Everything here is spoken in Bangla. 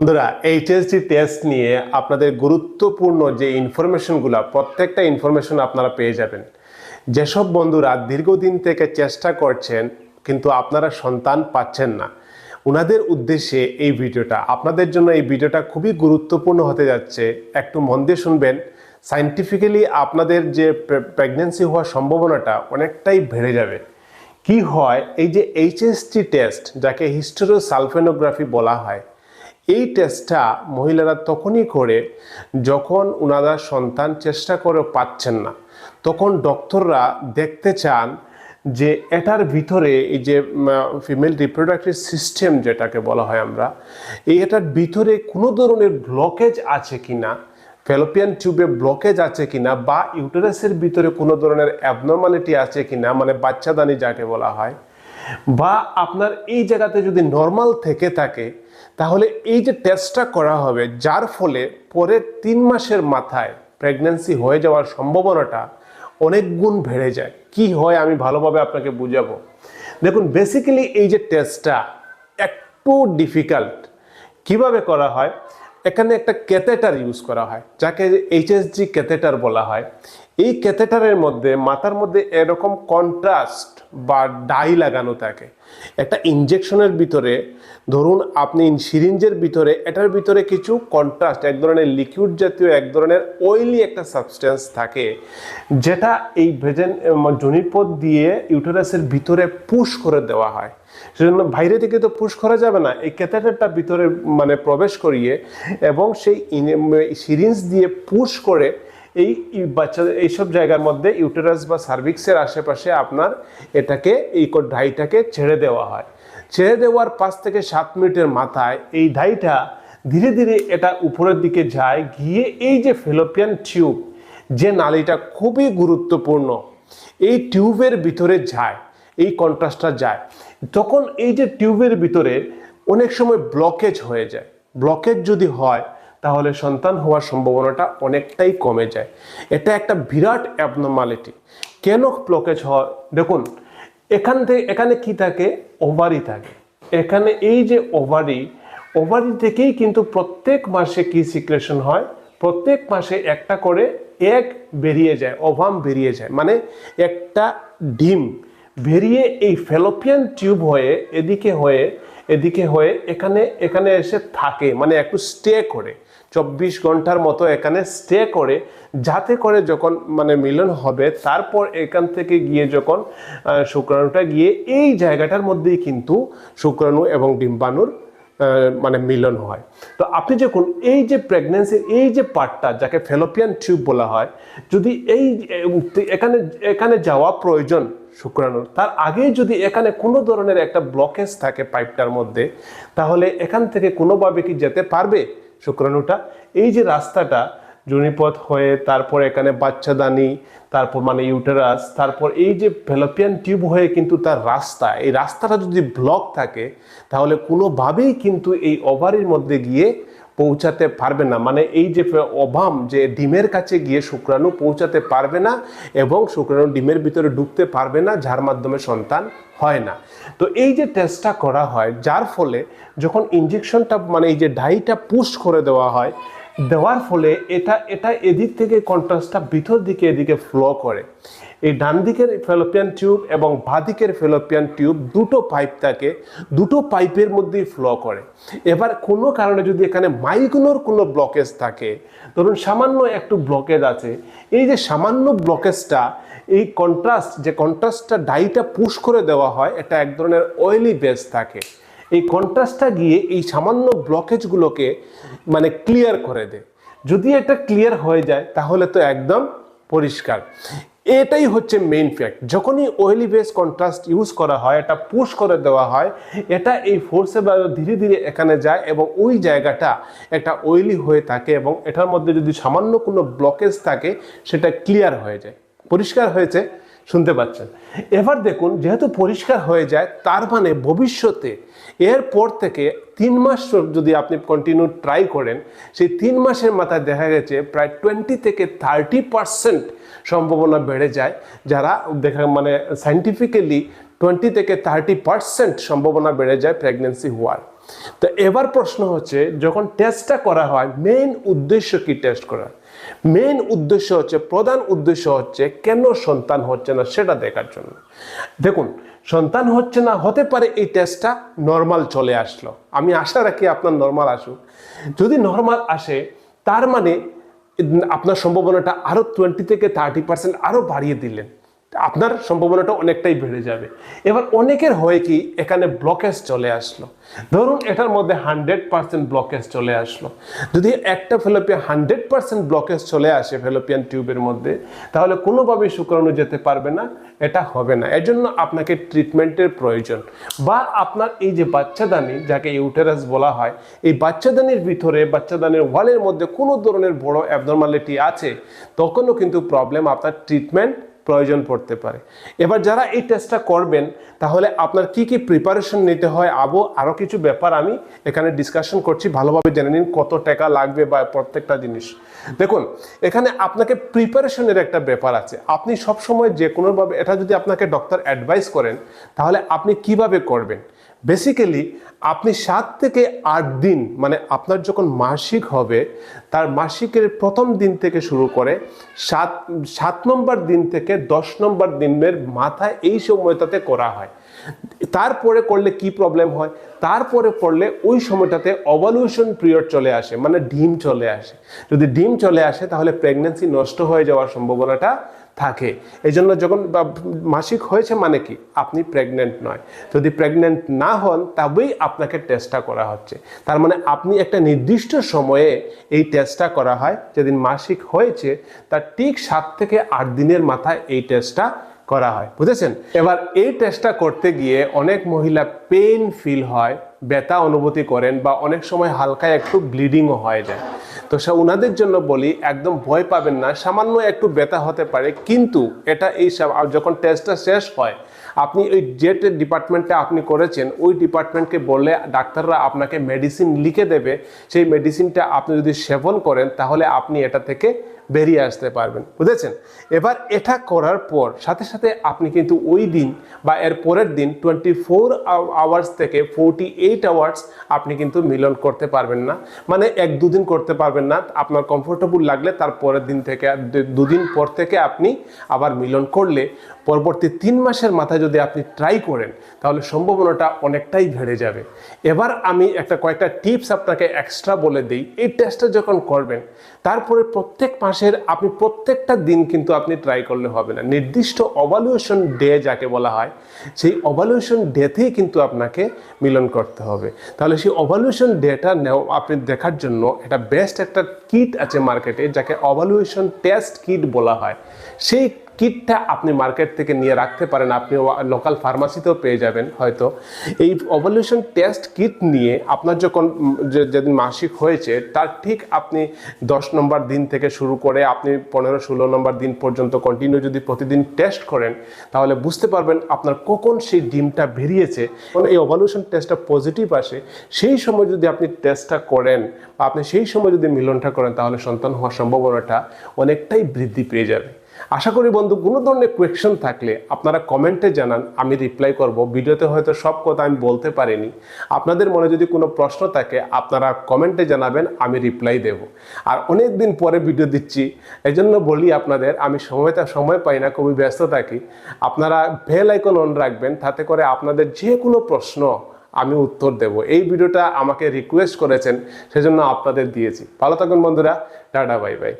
বন্ধুরা এইচএসডি টেস্ট নিয়ে আপনাদের গুরুত্বপূর্ণ যে ইনফরমেশনগুলো প্রত্যেকটা ইনফরমেশন আপনারা পেয়ে যাবেন। যেসব বন্ধুরা দীর্ঘদিন থেকে চেষ্টা করছেন, কিন্তু আপনারা সন্তান পাচ্ছেন না ওনাদের উদ্দেশ্যে এই ভিডিওটা। আপনাদের জন্য এই ভিডিওটা খুবই গুরুত্বপূর্ণ হতে যাচ্ছে। একটু মন দিয়ে শুনবেন। সাইন্টিফিক্যালি আপনাদের যে প্রেগনেন্সি হওয়ার সম্ভাবনাটা অনেকটাই বেড়ে যাবে। কি হয়? এই যে এইচএসটি টেস্ট যাকে হিস্টোরোসালফেনোগ্রাফি বলা হয় এই টেস্টটা মহিলারা তখনই করে যখন ওনারা সন্তান চেষ্টা করে পাচ্ছেন না। তখন ডক্টররা দেখতে চান যে এটার ভিতরে এই যে ফিমেল রিপ্রোডাক্টিভ সিস্টেম যেটাকে বলা হয় আমরা, এই এটার ভিতরে কোনো ধরনের ব্লকেজ আছে কি না ফেলোপিয়ান টিউবে ব্লকেজ আছে কিনা বা ইউটেরাসের ভিতরে কোনো ধরনের অ্যাবনর্মালিটি আছে কিনা মানে বাচ্চাদানি যাকে বলা হয় বা আপনার এই জায়গাতে যদি নর্মাল থেকে থাকে, তাহলে এই যে টেস্টটা করা হবে, যার ফলে পরের তিন মাসের মাথায় প্রেগন্যান্সি হয়ে যাওয়ার সম্ভাবনাটা অনেক গুণ বেড়ে যায়। কি হয় আমি ভালোভাবে আপনাকে বুঝাবো। দেখুন বেসিক্যালি এই যে টেস্টটা একটু ডিফিকাল্ট কীভাবে করা হয়? এখানে একটা ক্যাথেটার ইউজ করা হয়, যাকে এইচএসজি ক্যাথেটার বলা হয়। এই ক্যাথেটারের মধ্যে, মাথার মধ্যে এরকম কন্ট্রাস্ট বা ডাই লাগানো থাকে। একটা ইনজেকশনের ভিতরে, ধরুন আপনি সিরিঞ্জের ভিতরে, এটার ভিতরে কিছু কন্ট্রাস্ট এক ধরনের লিকুইড জাতীয়, এক ধরনের অয়েলি একটা সাবস্টেন্স থাকে, যেটা এই ভেজেন জনিপদ দিয়ে ইউটেরাসের ভিতরে পুশ করে দেওয়া হয়। সেজন্য বাইরে থেকে তো পুশ করা যাবে না। এই ক্যাথেটারটা ভিতরে মানে প্রবেশ করিয়ে এবং সেই সিরিঞ্জ দিয়ে পুশ করে এই বাচ্চাদের এইসব জায়গার মধ্যে ইউটেরাস বা সার্ভিক্সের আশেপাশে আপনার এটাকে, এই ডাইটাকে ছেড়ে দেওয়া হয়। ছেড়ে দেওয়ার পাঁচ থেকে সাত মিনিটের মাথায় এই ডাইটা ধীরে ধীরে এটা উপরের দিকে যায়, গিয়ে এই যে ফেলোপিয়ান টিউব যে নালীটা খুবই গুরুত্বপূর্ণ, এই টিউবের ভিতরে যায়। এই কন্ট্রাস্টটা যায়। তখন এই যে টিউবের ভিতরে অনেক সময় ব্লকেজ হয়ে যায়। ব্লকেজ যদি হয়, তাহলে সন্তান হওয়ার সম্ভাবনাটা অনেকটাই কমে যায়। এটা একটা বিরাট অ্যাবনর্মালিটি কেন ব্লকেজ হয়? দেখুন, এখান থেকে, এখানে কি থাকে? ওভারি থাকে। এখানে এই যে ওভারি ওভারি থেকেই কিন্তু প্রত্যেক মাসে কি সিক্রেশন হয়? প্রত্যেক মাসে একটা করে এক বেরিয়ে যায় ওভাম বেরিয়ে যায়। মানে একটা ডিম। বেরিয়ে এই ফেলোপিয়ান টিউব হয়ে এদিকে হয়ে এদিকে হয়ে এখানে এখানে এসে থাকে মানে একটু স্টে করে। চব্বিশ ঘণ্টার মতো এখানে স্টে করে, যাতে করে যখন মানে মিলন হবে, তারপর এখান থেকে গিয়ে যখন শুক্রাণুটা গিয়ে এই জায়গাটার মধ্যেই কিন্তু শুক্রাণু এবং ডিম্বাণুর মানে মিলন হয়। তো আপনি যখন এই যে প্রেগনেন্সির এই যে পার্টটা যাকে ফেলোপিয়ান টিউব বলা হয়, যদি এই এখানে এখানে যাওয়া প্রয়োজন শুক্রাণুর, তার আগে যদি এখানে কোনো ধরনের একটা ব্লকেজ থাকে পাইপটার মধ্যে, তাহলে এখান থেকে কোনোভাবে কি যেতে পারবে শুক্রাণুটা? এই যে রাস্তাটা জুনিপথ হয়ে, তারপর এখানে বাচ্চাদানি তারপর মানে ইউটেরাস তারপর এই যে ফেলোপিয়ান টিউব হয়ে কিন্তু তার রাস্তা, এই রাস্তাটা যদি ব্লক থাকে, তাহলে কোনোভাবেই কিন্তু এই ওভারির মধ্যে গিয়ে পৌঁছাতে পারবে না। মানে এই যে অভাম, যে ডিমের কাছে গিয়ে শুক্রাণু পৌঁছাতে পারবে না এবং শুক্রাণু ডিমের ভিতরে ঢুকতে পারবে না, যার মাধ্যমে সন্তান হয় না। তো এই যে টেস্টটা করা হয়, যার ফলে যখন ইঞ্জেকশনটা মানে এই যে ডাইটা পুশ করে দেওয়া হয় দেওয়ার ফলে এটা এটা এদিক থেকে কন্ট্রাস্টটা ভিতর দিকে এদিকে ফ্লো করে। এই ডান দিকের ফেলোপিয়ান টিউব এবং বাঁ দিকের ফেলোপিয়ান টিউব দুটো পাইপ থাকে, দুটো পাইপের মধ্যেই ফ্লো করে। এবার কোনো কারণে যদি এখানে মাইগুলোর কোনো ব্লকেজ থাকে, ধরুন সামান্য একটু ব্লকেজ আছে, এই যে সামান্য ব্লকেজটা এই কন্ট্রাস্ট যে কন্ট্রাস্টটা ডাইটা পুশ করে দেওয়া হয়, এটা এক ধরনের অয়েলি বেস থাকে। এই কন্ট্রাস্টটা গিয়ে এই সামান্য ব্লকেজগুলোকে মানে ক্লিয়ার করে দেয়। যদি এটা ক্লিয়ার হয়ে যায়, তাহলে তো একদম পরিষ্কার। এটাই হচ্ছে মেইন ফ্যাক্ট যখনই অয়েলি বেস কন্ট্রাস্ট ইউজ করা হয়, এটা পুশ করে দেওয়া হয়, এটা এই ফোর্সে ধীরে ধীরে এখানে যায় এবং ওই জায়গাটা একটা অয়েলি হয়ে থাকে এবং এটার মধ্যে যদি সামান্য কোনো ব্লকেজ থাকে, সেটা ক্লিয়ার হয়ে যায়। পরিষ্কার হয়েছে? শুনতে পাচ্ছেন। এবার দেখুন, যেহেতু পরিষ্কার হয়ে যায়, তার মানে ভবিষ্যতে এরপর থেকে তিন মাস যদি আপনি কন্টিনিউ ট্রাই করেন, সেই তিন মাসের মাথায় দেখা গেছে প্রায় টোয়েন্টি থেকে থার্টি পার্সেন্ট সম্ভাবনা বেড়ে যায়, যারা দেখা মানে সাইন্টিফিক্যালি টোয়েন্টি থেকে থার্টি পার্সেন্ট সম্ভাবনা বেড়ে যায় প্রেগনেন্সি হওয়ার। তো এবার প্রশ্ন হচ্ছে, যখন টেস্টটা করা হয় মেইন উদ্দেশ্য কি টেস্ট করার? মেইন উদ্দেশ্য হচ্ছে, প্রধান উদ্দেশ্য হচ্ছে কেন সন্তান হচ্ছে না সেটা দেখার জন্য। দেখুন, সন্তান হচ্ছে না, হতে পারে এই টেস্টটা নর্মাল চলে আসলো। আমি আশা রাখি আপনার নর্মাল আসুক। যদি নর্মাল আসে, তার মানে আপনার সম্ভাবনাটা আরও টোয়েন্টি থেকে থার্টি পার্সেন্ট আরও বাড়িয়ে দিলেন। আপনার সম্ভাবনাটা অনেকটাই বেড়ে যাবে। এবার অনেকের হয় কি, এখানে ব্লকেজ চলে আসলো। ধরুন এটার মধ্যে হান্ড্রেড পার্সেন্ট ব্লকেজ চলে আসলো। যদি একটা ফেলোপিয়া হান্ড্রেড পার্সেন্ট ব্লকেজ চলে আসে ফেলোপিয়ান টিউবের মধ্যে, তাহলে কোনোভাবেই শুক্রাণু যেতে পারবে না, এটা হবে না। এর জন্য আপনাকে ট্রিটমেন্টের প্রয়োজন। বা আপনার এই যে বাচ্চাদানি, যাকে ইউটেরাস বলা হয়, এই বাচ্চাদানির ভিতরে, বাচ্চাদানির ওয়ালের মধ্যে কোনো ধরনের বড় অ্যাবনর্মালিটি আছে, তখনও কিন্তু প্রবলেম আপনার ট্রিটমেন্ট প্রয়োজন পড়তে পারে। এবার যারা এই টেস্টটা করবেন, তাহলে আপনার কি কি প্রিপারেশন নিতে হয়? আবো আরও কিছু ব্যাপার আমি এখানে ডিসকাশন করছি। ভালোভাবে জেনে নিন কত টাকা লাগবে বা প্রত্যেকটা জিনিস। দেখুন, এখানে আপনাকে প্রিপারেশনের একটা ব্যাপার আছে। আপনি সবসময় যে কোনোভাবে, এটা যদি আপনাকে ডক্টর অ্যাডভাইস করেন, তাহলে আপনি কীভাবে করবেন? বেসিক্যালি আপনি সাত থেকে আট দিন মানে আপনার যখন মাসিক হবে, তার মাসিকের প্রথম দিন থেকে শুরু করে সাত সাত নম্বর দিন থেকে দশ নম্বর দিনের মাথায় এই সময়টাতে করা হয়। তারপরে করলে কি প্রবলেম হয়? তারপরে পড়লে ওই সময়টাতে অভালিউশন পিরিয়ড চলে আসে মানে ডিম চলে আসে। যদি ডিম চলে আসে, তাহলে প্রেগনেন্সি নষ্ট হয়ে যাওয়ার সম্ভাবনাটা থাকে। এই জন্য যখন মাসিক হয়েছে মানে কি? আপনি প্রেগনেন্ট নয়। যদি প্রেগনেন্ট না হন, তবেই আপনাকে টেস্টটা করা হচ্ছে। তার মানে আপনি একটা নির্দিষ্ট সময়ে এই টেস্টটা করা হয়। যেদিন মাসিক হয়েছে তার ঠিক সাত থেকে আট দিনের মাথায় এই টেস্টটা করা হয়। বুঝেছেন? এবার এই টেস্টটা করতে গিয়ে অনেক মহিলা পেন ফিল হয়, ব্যথা অনুভূতি করেন বা অনেক সময় হালকা একটু ব্লিডিংও হয়ে যায়। তো সে ওনাদের জন্য বলি, একদম ভয় পাবেন না, সামান্য একটু ব্যথা হতে পারে, কিন্তু এটা এই যখন টেস্টটা শেষ হয়, আপনি ওই যে ডিপার্টমেন্টে আপনি করেছেন, ওই ডিপার্টমেন্টকে বললে ডাক্তাররা আপনাকে মেডিসিন লিখে দেবে। সেই মেডিসিনটা আপনি যদি সেবন করেন, তাহলে আপনি এটা থেকে বেরিয়ে আসতে পারবেন, বুঝেছেন? এবার এটা করার পর, সাথে সাথে আপনি কিন্তু ওই দিন বা এর পরের দিন টোয়েন্টি ফোর আওয়ার্স থেকে ফোরটি এইট আওয়ার্স আপনি কিন্তু মিলন করতে পারবেন না। মানে এক দুদিন করতে পারবেন না, আপনার কমফোর্টেবল লাগলে তার পরের দিন থেকে দুদিন পর থেকে আপনি আবার মিলন করলে পরবর্তী তিন মাসের মাথায় যদি আপনি ট্রাই করেন, তাহলে সম্ভাবনাটা অনেকটাই বেড়ে যাবে। এবার আমি একটা কয়েকটা টিপস আপনাকে এক্সট্রা বলে দিই। এই টেস্টটা যখন করবেন, তারপরে প্রত্যেক মাসের আপনি প্রত্যেকটা দিন কিন্তু আপনি ট্রাই করলে হবে না। নির্দিষ্ট অভালুয়েশন ডে যাকে বলা হয়, সেই অভালুয়েশন ডেতেই কিন্তু আপনাকে মিলন করতে হবে। তাহলে সেই অভালুয়েশন ডেটা আপনি দেখার জন্য এটা বেস্ট একটা কিট আছে মার্কেটে যাকে অভালুয়েশন টেস্ট কিট বলা হয়। সেই কিটটা আপনি মার্কেট থেকে নিয়ে রাখতে পারেন। আপনি লোকাল ফার্মাসিতেও পেয়ে যাবেন হয়তো। এই অভলিউশন টেস্ট কিট নিয়ে আপনার যখন যেদিন মাসিক হয়েছে, তার ঠিক আপনি দশ নম্বর দিন থেকে শুরু করে আপনি পনেরো, ষোলো নম্বর দিন পর্যন্ত কন্টিনিউ যদি প্রতিদিন টেস্ট করেন, তাহলে বুঝতে পারবেন আপনার কখন সেই ডিমটা বেরিয়েছে। এবং এই অভলিউশন টেস্টটা পজিটিভ আসে। সেই সময় যদি আপনি টেস্টটা করেন বা আপনি সেই সময় যদি মিলনটা করেন, তাহলে সন্তান হওয়ার সম্ভাবনাটা অনেকটাই বৃদ্ধি পেয়ে যাবে। আশা করি বন্ধু, কোনো ধরনের কোয়েকশন থাকলে আপনারা কমেন্টে জানান, আমি রিপ্লাই করব। ভিডিওতে হয়তো সব কথা আমি বলতে পারিনি। আপনাদের মনে যদি কোনো প্রশ্ন থাকে, আপনারা কমেন্টে জানাবেন, আমি রিপ্লাই দেব। আর অনেক দিন পরে ভিডিও দিচ্ছি এই জন্য বলি আপনাদের, আমি সময়টা সময় পাই না, খুবই ব্যস্ত থাকি। আপনারা বেল আইকন অন রাখবেন, তাতে করে আপনাদের যে কোনো প্রশ্ন আমি উত্তর দেব। এই ভিডিওটা আমাকে রিকোয়েস্ট করেছেন, সেজন্য আপনাদের দিয়েছি। ভালো থাকুন বন্ধুরা, টাটা বাই বাই